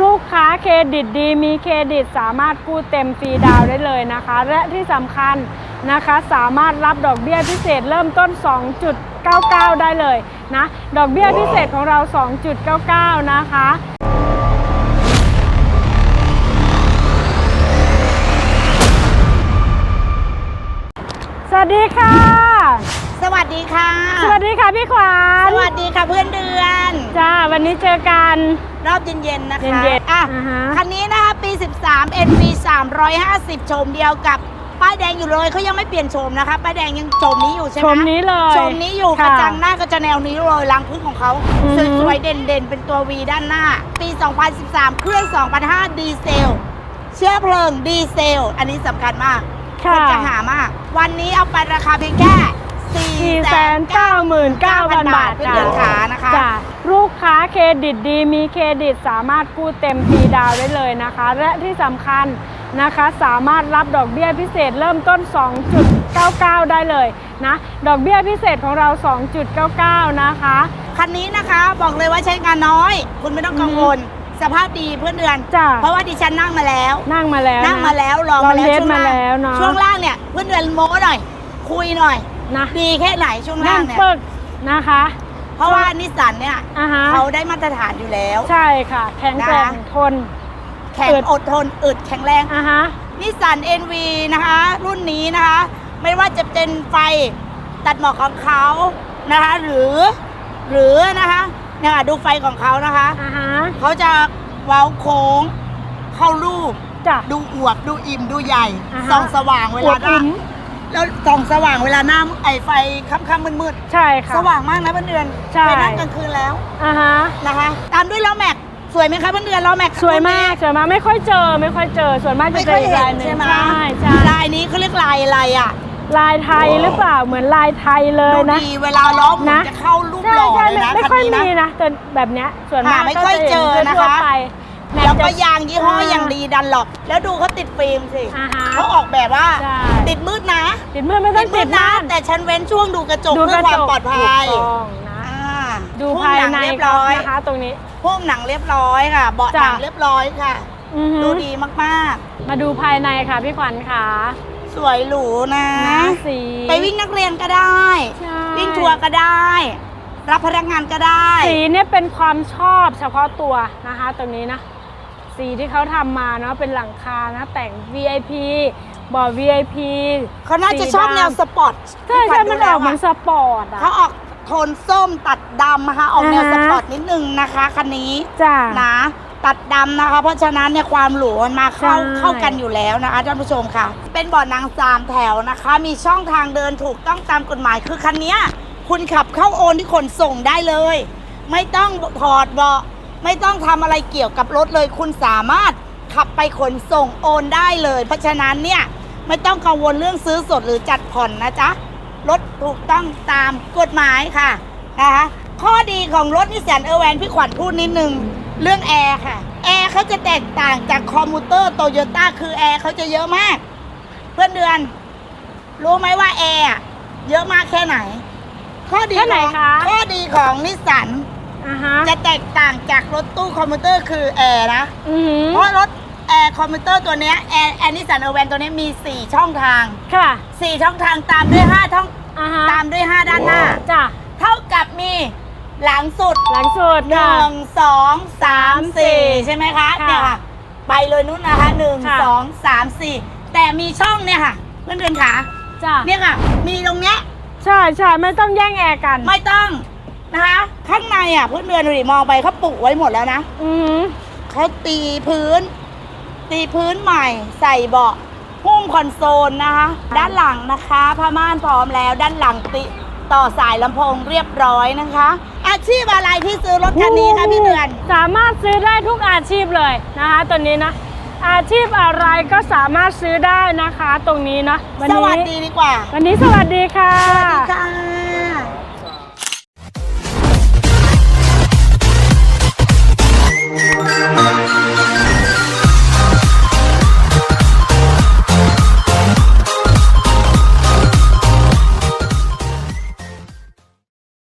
ลูกค้าเครดิตดี มีเครดิตสามารถกู้เต็มฟรีดาวน์ได้เลยนะคะ และที่สำคัญนะคะ สามารถรับดอกเบี้ยพิเศษเริ่มต้น 2.99 ได้เลยนะดอกเบี้ยพิเศษของเรา 2.99 นะคะสวัสดีค่ะ สวัสดีค่ะ สวัสดีค่ะพี่ขวัญสวัสดีค่ะเพื่อนเดือน จ้า วันนี้เจอกัน รอบเย็นๆนะคะเย็นๆอะอ่าฮะ คันนี้นะคะปี 13 NV 350 โฉมเดียวกับป้ายแดงอยู่เลยเขายังไม่เปลี่ยนโฉมนะคะป้ายแดงยังโฉมนี้อยู่ใช่ไหชมมนี้เลย โฉมนี้อยู่กค่ระจังหน้าก็จะแนวนี้เลยรังพึ่งของเขาอือฮึ สวยๆเด่นๆ เป็นตัว V ด้านหน้า ปี 2013 เครื่อง 2005 ดีเซล เชื้อเพลิงดีเซล อันนี้สำคัญมาก ค่ะจะหามาก วันนี้เอาไปราคาเพียงแค่499,000 บาทเพื่อนเดือนขานะคะ จ้ะ ลูกค้าเครดิตดี มีเครดิตสามารถกู้เต็มฟรีดาวน์ได้เลยนะคะ และที่สำคัญนะคะสามารถรับดอกเบี้ยพิเศษเริ่มต้น 2.99 ได้เลยนะดอกเบี้ยพิเศษของเรา 2.99 นะคะ คันนี้นะคะบอกเลยว่าใช้งานน้อย คุณไม่ต้องกังวล สภาพดีเพื่อนเดือน จ้ะ เพราะว่าดิฉันนั่งมาแล้ว นั่งมาแล้วนั่งมาแล้วลองลอมางแล้วเทสช่วงมาล่างแล้วเนาะช่วงล่างเนี่ยเพื่อนเดือนโม้หน่อย คุยหน่อย นะดีแค่ไหนช่วงนั่ล่างงเนี่ย ปึกนะคะ เพราะว่านิสสันเนี่ยอ่าฮะ เขาได้มาตรฐานอยู่แล้ว ใช่ค่ะ แข็งแกร่งนะ ทน แข็งอึด อดทนอึดแข็งแรง อะฮะ นิสสัน NV นะคะ รุ่นนี้นะคะ ไม่ว่าจะเป็นไฟตัดหมอกของเขานะคะ หรือหรือนะคะเนี่ยดูไฟของเขานะคะ อะฮะเขาจะเว้าโค้งเข้ารูป จ้ะ ดูอวบดูอิ่มดูใหญ่อ่าฮะ ส่องสว่างเวอลาวบหน้าอิ่ม แล้วส่องสว่างเวลาหน้าไอไฟค่ำๆมืดใช่ค่ะ ๆสว่างมากนะเพื่อนเดือนใช่ ไปนั่งกลางคืนแล้วอะฮะ นะคะ ตามด้วยล้อแม็กสวยไหมคะเพื่อนเดือนล้อแม็กสวยมากสวยมากไม่ค่อยเจอ ไม่ค่อยเจอ ส่วนมากจะไม่เจค่ออยอีกเห็ลายนหนึ่งใช่ไหมใช่ใช่ลายนี้เขาเรียกลายอะไรอะลายไทยหรือเปล่าเหมือนลายไทยเลยดูนะ ดีเวลาล้อหมุนนะ จะเข้ารูปใช่หล่อใช่เลยไม่นะไม่คันค่อยนี้มีนะนะแต่แบบเนี้ยส่วนมากหาไม่ค่อยเจอนะคะทั่วๆไป แล้วก็จะยางยี่ห้ออ่าอย่างดีดันหลอก แล้วดูเขาติดฟิล์มสิอ่าฮะเขาออกแบบว่า ใช่ ติดมืดนะติดมือไม่ต้องติดนะนะแต่ฉันเว้นช่วงดูกระจกดูเพื่อความปลอดภัยถูกต้องนะ อ่าดูหุ้มภายหนังในเรียบร้อยนะคะ ตรงนี้ หุ้มหนังเรียบร้อยค่ะ เบาะหนังจ้ะ เรียบร้อยค่ะ อือฮึดูดีมากมาดูภายในค่ะพี่ขวัญค่ะๆ สวยหรูนะ นะสีไปวิ่งนักเรียนก็ได้ ใช่วิ่งทัวร์ก็ได้ รับพนักงานก็ได้ สีเนี่ยเป็นความชอบเฉพาะตัวนะคะ ตรงนี้นะ สีที่เขาทำมาเนาะเป็นหลังคานะแต่ง VIP บอร์ด VIP เขาน่าจะชอบแนวสปอร์ตใช่ที่ขวัใช่ญดูมันอแล้อวกเหมือนสปอร์ตอะเขาออกโทนส้มตัดดำนะคะออกแนวอ่าสฮะปอร์ตนิดนึงนะคะคันนี้จ้านะตัดดำนะคะ เพราะฉะนั้นเนี่ยความหรูมันมาเข้าใช่เข้ากันอยู่แล้วนะคะท่านผู้ชมค่ะ เป็นเบาะนางสามแถวนะคะ มีช่องทางเดินถูกต้องตามกฎหมายคือคันเนี้ยคุณขับเข้าโอนที่ขนส่งได้เลย ไม่ต้องถอดเบาะ ไม่ต้องทำอะไรเกี่ยวกับรถเลย คุณสามารถขับไปขนส่งโอนได้เลย เพราะฉะนั้นเนี่ยไม่ต้องกังวลเรื่องซื้อสดหรือจัดผ่อนนะจ๊ะรถถูกต้องตามกฎหมายค่ะนะคะข้อดีของรถนิสสันเออร์แวนพี่ขวัญพูดนิดนึง เรื่องแอร์ค่ะ แอร์เขาจะแตกต่างจากคอมมูเตอร์โตโยต้าคือแอร์เขาจะเยอะมาก เพื่อนเดือน รู้ไหมว่าแอร์อะเยอะมากแค่ไหน ข้อดีแค่ไหนของคะข้อดีของนิสสัน อ่าฮะจะแตกต่างจากรถตู้คอมมูเตอร์คือแอร์นะ อือหือเพราะรถแอร์คอมมูเตอร์ตัวเนี้ยแอร์แอร์นิสสันเออร์แวนตัวเนี้ยมี 4 ช่องทาง ค่ะ4 ช่องทางตามด้วย5ช่องอ่าฮะตามด้วย 5 ด้านหน้า จ้าเท่ากับมีหลังสุดหลังสุดหค่ะ นึ่งสองสามสี่ใช่ไหมคะค่ะเนี่ยค่ะ ไปเลยนู้นนะคะหนึ่งค่ะ สองสามสี่แต่มีช่องเนี่ยค่ะ เพื่อนเดือนขาจ้าเนี่ยค่ะ มีตรงเนี้ย ใช่ใช่ไม่ต้องแย่งแอร์กัน ไม่ต้อง นะคะข้างในอะเพื่อนเดือนดูดิมองไปเขาปลูกไว้หมดแล้วนะอือหือเขาตีพื้น ตีพื้นใหม่ ใส่เบาะหุ้มคอนโซลนะคะ ด้านหลังนะคะผ้าม่านพร้อมแล้ว ด้านหลังติต่อสายลำโพงเรียบร้อยนะคะ อาชีพอะไรที่ซื้อรถคันนี้คะพี่เดือน สามารถซื้อได้ทุกอาชีพเลยนะคะ ตัวนี้นะ อาชีพอะไรก็สามารถซื้อได้นะคะ ตรงนี้นะวันสนี้วัสดีดีกว่า วันนี้สวัสดีค่ะสวัสดีค่ะ